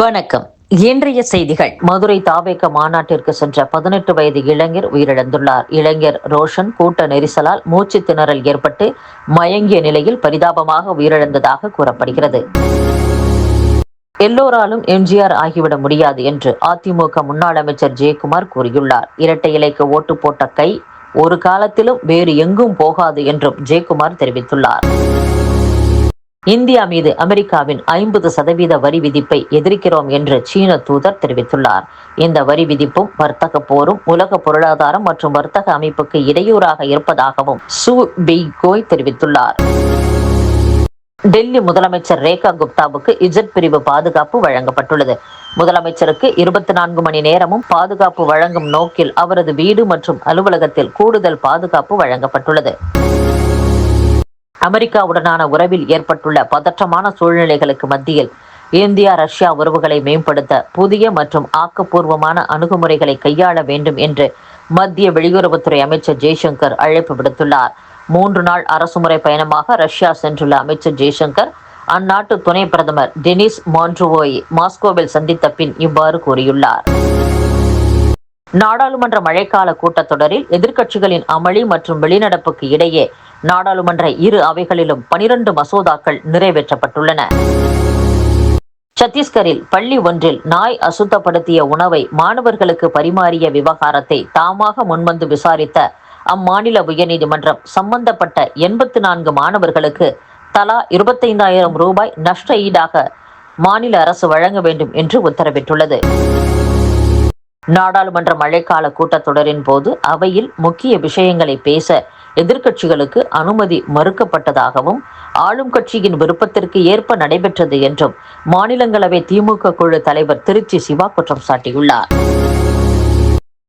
வணக்கம். இன்றைய செய்திகள். மதுரை தாவேக்க மாநாட்டிற்கு சென்ற பதினெட்டு வயது இளைஞர் உயிரிழந்துள்ளார். இளைஞர் ரோஷன் கூட்ட நெரிசலால் மூச்சு திணறல் ஏற்பட்டு மயங்கிய நிலையில் பரிதாபமாக உயிரிழந்ததாக கூறப்படுகிறது. எல்லோராலும் எம்ஜிஆர் ஆகிவிட முடியாது என்று அதிமுக முன்னாள் அமைச்சர் ஜெயக்குமார் கூறியுள்ளார். இரட்டை இலைக்கு ஓட்டு போட்ட கை ஒரு காலத்திலும் வேறு எங்கும் போகாது என்றும் ஜெயக்குமார் தெரிவித்துள்ளார். இந்தியா மீது அமெரிக்காவின் ஐம்பது சதவீத வரி விதிப்பை எதிர்க்கிறோம் என்று சீன தூதர் தெரிவித்துள்ளார். இந்த வரி விதிப்பும் வர்த்தக போரும் உலக பொருளாதாரம் மற்றும் வர்த்தக அமைப்புக்கு இடையூறாக இருப்பதாகவும் சு கோய் தெரிவித்துள்ளார். டெல்லி முதலமைச்சர் ரேகா குப்தாவுக்கு இஜட் பிரிவு பாதுகாப்பு வழங்கப்பட்டுள்ளது. முதலமைச்சருக்கு இருபத்தி நான்கு மணி நேரமும் பாதுகாப்பு வழங்கும் நோக்கில் அவரது வீடு மற்றும் அலுவலகத்தில் கூடுதல் பாதுகாப்பு வழங்கப்பட்டுள்ளது. அமெரிக்காவுடனான உறவில் ஏற்பட்டுள்ள பதற்றமான சூழ்நிலைகளுக்கு மத்தியில் இந்தியா ரஷ்யா உறவுகளை மேம்படுத்த புதிய மற்றும் ஆக்கப்பூர்வமான அணுகுமுறைகளை கையாள வேண்டும் என்று மத்திய வெளியுறவுத்துறை அமைச்சர் ஜெய்சங்கர் அழைப்பு விடுத்துள்ளார். மூன்று நாள் அரசுமுறை பயணமாக ரஷ்யா சென்றுள்ள அமைச்சர் ஜெய்சங்கர் அந்நாட்டு துணை பிரதமர் டெனிஸ் மான்ட்ரோவை மாஸ்கோவில் சந்தித்த பின் இவ்வாறு கூறியுள்ளார். நாடாளுமன்ற மழைக்கால கூட்டத்தொடரில் எதிர்க்கட்சிகளின் அமளி மற்றும் வெளிநடப்புக்கு இடையே நாடாளுமன்ற இரு அவைகளிலும் பனிரண்டு மசோதாக்கள் நிறைவேற்றப்பட்டுள்ளன. சத்தீஸ்கரில் பள்ளி ஒன்றில் நாய் அசுத்தப்படுத்திய உணவை மாணவர்களுக்கு பரிமாறிய விவகாரத்தை தாமாக முன்வந்து விசாரித்த அம்மாநில உயர்நீதிமன்றம் சம்பந்தப்பட்ட எண்பத்தி நான்கு மாணவர்களுக்கு தலா இருபத்தைந்தாயிரம் ரூபாய் நஷ்ட ஈடாக மாநில அரசு வழங்க வேண்டும் என்று உத்தரவிட்டுள்ளது. நாடாளுமன்ற மழைக்கால கூட்டத்தொடரின் போது அவையில் முக்கிய விஷயங்களை பேச எதிர்க்கட்சிகளுக்கு அனுமதி மறுக்கப்பட்டதாகவும் ஆளும் கட்சியின் விருப்பத்திற்கு ஏற்ப நடைபெற்றது என்றும் மாநிலங்களவை திமுக குழு தலைவர் திருச்சி சிவா குற்றம் சாட்டியுள்ளார்.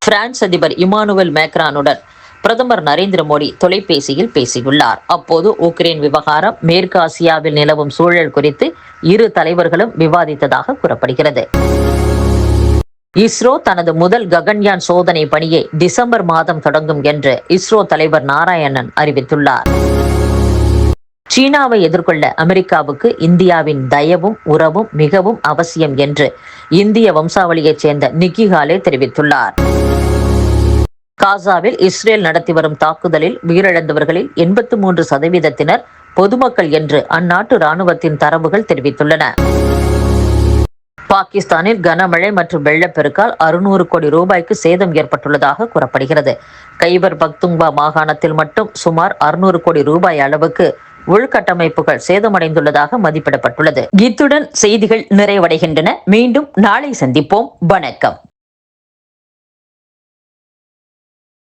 பிரான்ஸ் அதிபர் இமானுவல் மேக்ரானுடன் பிரதமர் நரேந்திர மோடி தொலைபேசியில் பேசியுள்ளார். அப்போது உக்ரைன் விவகாரம் மேற்கு ஆசியாவில் நிலவும் சூழல் குறித்து இரு தலைவர்களும் விவாதித்ததாக கூறப்படுகிறது. இஸ்ரோ தனது முதல் ககன்யான் சோதனை பணியை டிசம்பர் மாதம் தொடங்கும் என்று இஸ்ரோ தலைவர் நாராயணன் அறிவித்துள்ளார். சீனாவை எதிர்கொள்ள அமெரிக்காவுக்கு இந்தியாவின் தயவும் உறவும் மிகவும் அவசியம் என்று இந்திய வம்சாவளியைச் சேர்ந்த நிக்கி ஹாலே தெரிவித்துள்ளார். காசாவில் இஸ்ரேல் நடத்தி வரும் தாக்குதலில் உயிரிழந்தவர்களில் எண்பத்தி மூன்று சதவீதத்தினர் பொதுமக்கள் என்று அந்நாட்டு ராணுவத்தின் தரவுகள் தெரிவித்துள்ளன. பாகிஸ்தானில் கனமழை மற்றும் வெள்ளப்பெருக்கால் அறுநூறு கோடி ரூபாய்க்கு சேதம் ஏற்பட்டுள்ளதாக கூறப்படுகிறது. கைபர் பக்துங்பா மாகாணத்தில் மட்டும் சுமார் அறுநூறு கோடி ரூபாய் அளவுக்கு உள்கட்டமைப்புகள் சேதமடைந்துள்ளதாக மதிப்பிடப்பட்டுள்ளது. இத்துடன் செய்திகள் நிறைவடைகின்றன. மீண்டும் நாளை சந்திப்போம். வணக்கம்.